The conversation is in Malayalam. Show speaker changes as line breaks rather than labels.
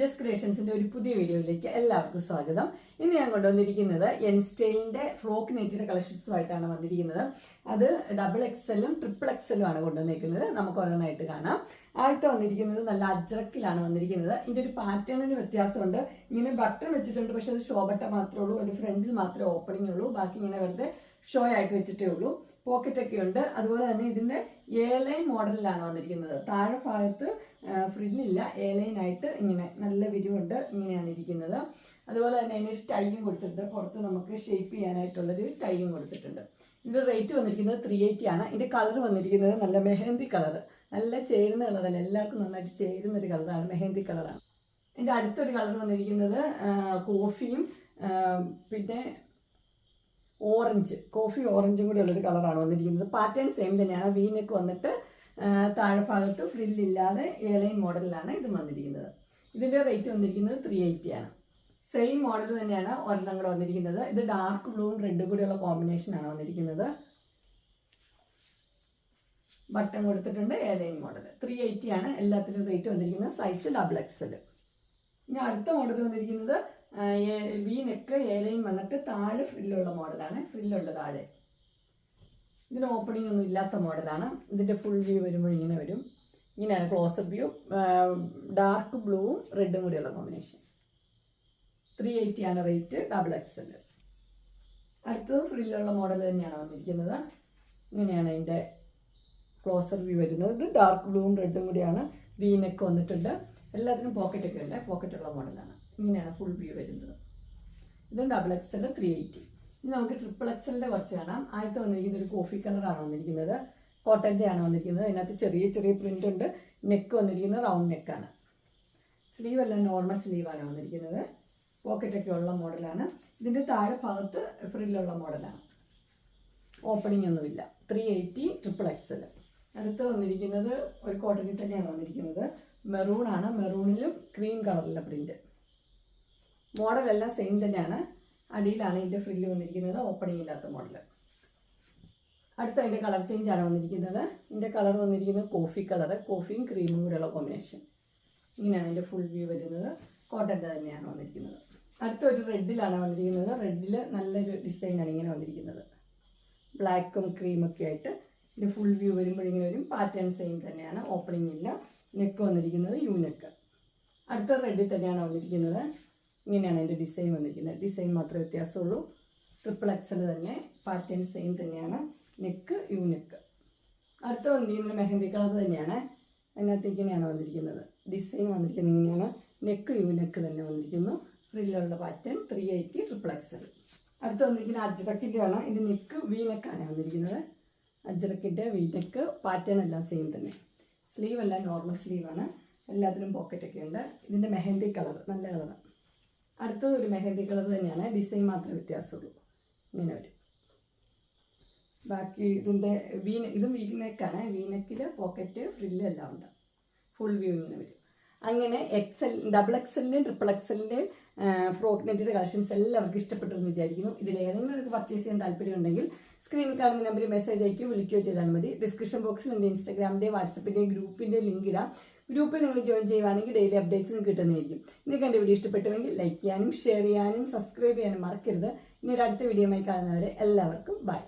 ജസ്റ്റ് ക്രിയേഷൻസിന്റെ ഒരു പുതിയ വീഡിയോയിലേക്ക് എല്ലാവർക്കും സ്വാഗതം. ഇന്ന് ഞാൻ കൊണ്ടുവന്നിരിക്കുന്നത് എൻ സ്റ്റൈലിന്റെ ഫ്രോക്ക് നെറ്റിന്റെ കളക്ഷൻസുമായിട്ടാണ് വന്നിരിക്കുന്നത്. അത് ഡബിൾ എക്സലും ട്രിപ്പിൾ എക്സലും ആണ് കൊണ്ടുവന്നിരിക്കുന്നത് നമുക്ക് ഓരോന്നായിട്ട് കാണാം. ആദ്യത്തെ വന്നിരിക്കുന്നത് നല്ല അജ്രക്കിലാണ് വന്നിരിക്കുന്നത്. ഇതിന്റെ ഒരു പാറ്റേണിന് വ്യത്യാസമുണ്ട്. ഇങ്ങനെ ബട്ടൺ വെച്ചിട്ടുണ്ട്. പക്ഷെ അത് ഷോ ബട്ടൺ മാത്രമേ ഉള്ളൂ. അതിന്റെ ഫ്രണ്ടിൽ മാത്രമേ ഓപ്പണിംഗ് ഉള്ളൂ. ബാക്കി ഇങ്ങനെ വെറുതെ ഷോ ആയിട്ട് വെച്ചിട്ടേ ഉള്ളൂ. പോക്കറ്റ് ഒക്കെ ഉണ്ട്. അതുപോലെ തന്നെ ഇതിന്റെ എ ലൈൻ മോഡലിലാണ് വന്നിരിക്കുന്നത്. താഴെ ഭാഗത്ത് ഫ്രില്ലില്ല ആയിട്ട് ഇങ്ങനെ നല്ല വിരിവുണ്ട്. ഇങ്ങനെയാണ് ഇരിക്കുന്നത്. അതുപോലെ തന്നെ അതിനൊരു ടൈയും കൊടുത്തിട്ടുണ്ട്. പുറത്ത് നമുക്ക് ഷേപ്പ് ചെയ്യാനായിട്ടുള്ളൊരു ടൈയും കൊടുത്തിട്ടുണ്ട്. ഇതിന്റെ റേറ്റ് വന്നിരിക്കുന്നത് ത്രീ എയ്റ്റി ആണ്. ഇതിന്റെ കളർ വന്നിരിക്കുന്നത് നല്ല മെഹന്തി കളർ നല്ല ചേരുന്ന കളറല്ല എല്ലാവർക്കും നന്നായിട്ട് ചേരുന്ന ഒരു കളറാണ് മെഹന്തി കളറാണ് ഇതിന്റെ അടുത്തൊരു കളർ വന്നിരിക്കുന്നത് കോഫിയും പിന്നെ ഓറഞ്ച് കോഫി ഓറഞ്ചും കൂടി ഉള്ളൊരു കളറാണ് വന്നിരിക്കുന്നത്. പാറ്റേൺ സെയിം തന്നെയാണ്. വീനക്ക് വന്നിട്ട് താഴെഭാഗത്ത് താഴെ ഭാഗത്ത് ഫ്രില്ലില്ലാതെ ഏലൈൻ മോഡലിലാണ് ഇത് വന്നിരിക്കുന്നത്. ഇതിന്റെ റേറ്റ് വന്നിരിക്കുന്നത് ത്രീ എയ്റ്റി ആണ്. സെയിം മോഡൽ തന്നെയാണ് ഒരെണ്ണം കൂടെ വന്നിരിക്കുന്നത്. ഇത് ഡാർക്ക് ബ്ലൂവും റെഡും കൂടിയുള്ള കോമ്പിനേഷൻ ആണ് വന്നിരിക്കുന്നത്. ബട്ടൺ കൊടുത്തിട്ടുണ്ട് ഏലൈൻ മോഡൽ ത്രീ എയ്റ്റി ആണ് എല്ലാത്തിനും റേറ്റ് വന്നിരിക്കുന്നത്. സൈസ് ഡബിൾ എക്സൽ ഇനി അടുത്ത മോഡൽ വന്നിരിക്കുന്നത് വി നെക്ക് ഏലയും വന്നിട്ട് താഴെ ഫ്രില്ലുള്ള മോഡലാണ് ഫ്രില്ലുള്ള താഴെ. ഇതിന് ഓപ്പണിംഗ് ഒന്നും ഇല്ലാത്ത മോഡലാണ് ഇതിന്റെ ഫുൾ വ്യൂ വരുമ്പോൾ ഇങ്ങനെ വരും. ഇങ്ങനെയാണ് ക്ലോസർ വ്യൂ ഡാർക്ക് ബ്ലൂവും റെഡും കൂടിയുള്ള കോമ്പിനേഷൻ ത്രീ എയ്റ്റി ആണ് റേറ്റ് ഡബിൾ എക്സൽ അടുത്തത് ഫ്രില്ലുള്ള മോഡൽ തന്നെയാണ് വന്നിരിക്കുന്നത്. ഇങ്ങനെയാണ് അതിന്റെ ക്ലോസർ വ്യൂ വരുന്നത്. ഇത് ഡാർക്ക് ബ്ലൂവും റെഡും കൂടിയാണ്. വീനൊക്കെ വന്നിട്ടുണ്ട്. എല്ലാത്തിനും പോക്കറ്റൊക്കെ ഉണ്ട്. പോക്കറ്റുള്ള മോഡലാണ് ഇങ്ങനെയാണ് ഫുൾ വ്യൂ വരുന്നത്. ഇത് ഡബിൾ എക്സൽ ത്രീ എയ്റ്റി ഇനി നമുക്ക് ട്രിപ്പിൾ എക്സലിന്റെ കുറച്ച് കാണാം. ആദ്യത്തെ വന്നിരിക്കുന്നത് ഒരു കോഫി കളറാണ് വന്നിരിക്കുന്നത്. കോട്ടന്റെ ആണ് വന്നിരിക്കുന്നത്. അതിനകത്ത് ചെറിയ ചെറിയ പ്രിന്റ് ഉണ്ട്. നെക്ക് വന്നിരിക്കുന്നത് റൗണ്ട് നെക്കാണ് സ്ലീവ് അല്ല നോർമൽ സ്ലീവാണ് വന്നിരിക്കുന്നത്. പോക്കറ്റ് ഒക്കെ ഉള്ള മോഡലാണ് ഇതിന്റെ താഴെ ഭാഗത്ത് ഫ്രില്ലുള്ള മോഡലാണ് ഓപ്പണിംഗ് ഒന്നുമില്ല. ത്രീ എയ്റ്റി ട്രിപ്പിൾ എക്സൽ അടുത്ത് വന്നിരിക്കുന്നത് ഒരു കോട്ടണിൽ തന്നെയാണ് വന്നിരിക്കുന്നത്. മെറൂൺ ആണ്. മെറൂണിലും ക്രീം കളറിലെ പ്രിന്റ് മോഡലെല്ലാം സെയിം തന്നെയാണ്. അടിയിലാണ് ഇതിന്റെ ഫ്രില്ല് വന്നിരിക്കുന്നത് ഓപ്പണിംഗ് ഇല്ലാത്ത മോഡൽ അടുത്ത അതിന്റെ കളർ ചേഞ്ച് ആണ് വന്നിരിക്കുന്നത്. ഇതിന്റെ കളർ വന്നിരിക്കുന്നത് കോഫി കളർ കോഫിയും ക്രീമും കൂടെയുള്ള കോമ്പിനേഷൻ ഇങ്ങനെയാണ് അതിന്റെ ഫുൾ വ്യൂ വരുന്നത്. കോട്ടന്റെ തന്നെയാണ് വന്നിരിക്കുന്നത്. അടുത്ത ഒരു റെഡിലാണ് വന്നിരിക്കുന്നത്. റെഡിൽ നല്ലൊരു ഡിസൈനാണ് ഇങ്ങനെ വന്നിരിക്കുന്നത്. ബ്ലാക്കും ക്രീമൊക്കെ ആയിട്ട് ഇതിന്റെ ഫുൾ വ്യൂ വരുമ്പോഴിങ്ങനെ വരും. പാറ്റേൺ സെയിം തന്നെയാണ്. ഓപ്പണിംഗ് ഇല്ല. നെക്ക് വന്നിരിക്കുന്നത് യു നെക്ക് അടുത്ത റെഡിൽ തന്നെയാണ് വന്നിരിക്കുന്നത്. ഇങ്ങനെയാണ് അതിന്റെ ഡിസൈൻ വന്നിരിക്കുന്നത്. ഡിസൈൻ മാത്രമേ വ്യത്യാസമുള്ളൂ. ട്രിപ്പിൾ എക്സൽ തന്നെ പാറ്റേൺ സെയിം തന്നെയാണ്. നെക്ക് യു നെക്ക് അടുത്ത വന്നിരിക്കുന്നത് മെഹന്തി കളർ തന്നെയാണ്. അതിനകത്ത് ഇങ്ങനെയാണ് വന്നിരിക്കുന്നത്. ഡിസൈൻ വന്നിരിക്കുന്നത് ഇങ്ങനെയാണ്. നെക്ക് യു നെക്ക് തന്നെ വന്നിരിക്കുന്നു. ഫ്രില്ലുള്ള pattern three eighty triple XL അടുത്ത് വന്നിരിക്കുന്ന അജ്രക്കിന്റെ ആണ് ഇതിന്റെ നെക്ക് വി നെക്കാണ് വന്നിരിക്കുന്നത്. അജ്രക്കിന്റെ വി നെക്ക് പാറ്റേൺ എല്ലാം സെയിം തന്നെ. സ്ലീവ് എല്ലാം നോർമൽ സ്ലീവാണ് എല്ലാത്തിനും പോക്കറ്റൊക്കെ ഉണ്ട്. ഇതിന്റെ മെഹന്തി കളർ നല്ല കളറാണ് അടുത്തത് ഒരു മെഹന്തി കളർ തന്നെയാണ്. ഡിസൈൻ മാത്രമേ വ്യത്യാസമുള്ളൂ. ഇങ്ങനെ വരും. ബാക്കി ഇതിന്റെ വീ ഇതും വീ നെക്കാണ്. വീ പോക്കറ്റ് ഫ്രില്ല് എല്ലാം ഉണ്ട്. ഫുൾ വ്യൂ ഇങ്ങനെ വരും. അങ്ങനെ എക്സൽ ഡബിൾ എക്സലിന്റെയും ട്രിപ്പിൾ എക്സലിന്റെയും ഫ്രോക്ക് നെറ്റിന്റെ കളക്ഷൻസ് എല്ലാവർക്കും ഇഷ്ടപ്പെട്ടു എന്ന് വിചാരിക്കുന്നു. ഇതിൽ ഏതെങ്കിലും നിങ്ങൾക്ക് പർച്ചേസ് ചെയ്യാൻ താല്പര്യമുണ്ടെങ്കിൽ സ്ക്രീനിൽ കാണുന്ന നമ്പറിൽ മെസ്സേജ് അയക്കുകയോ വിളിക്കുകയോ ചെയ്താൽ മതി. ഡിസ്ക്രിപ്ഷൻ ബോക്സിൽ എന്റെ ഇൻസ്റ്റാഗ്രാമിന്റെയും വാട്സപ്പിന്റെയും ഗ്രൂപ്പിന്റെ ലിങ്ക് ഇടാം. ഗ്രൂപ്പിൽ നിങ്ങൾ ജോയിൻ ചെയ്യുവാണെങ്കിൽ ഡെയിലി അപ്ഡേറ്റ്സ് കിട്ടുന്നതായിരിക്കും. നിങ്ങൾക്ക് എന്റെ വീഡിയോ ഇഷ്ടപ്പെട്ടുവെങ്കിൽ ലൈക്ക് ചെയ്യാനും ഷെയർ ചെയ്യാനും സബ്സ്ക്രൈബ് ചെയ്യാനും മറക്കരുത്. ഇനി ഒരു അടുത്ത വീഡിയോയുമായി കാണുന്നവരെ എല്ലാവർക്കും ബൈ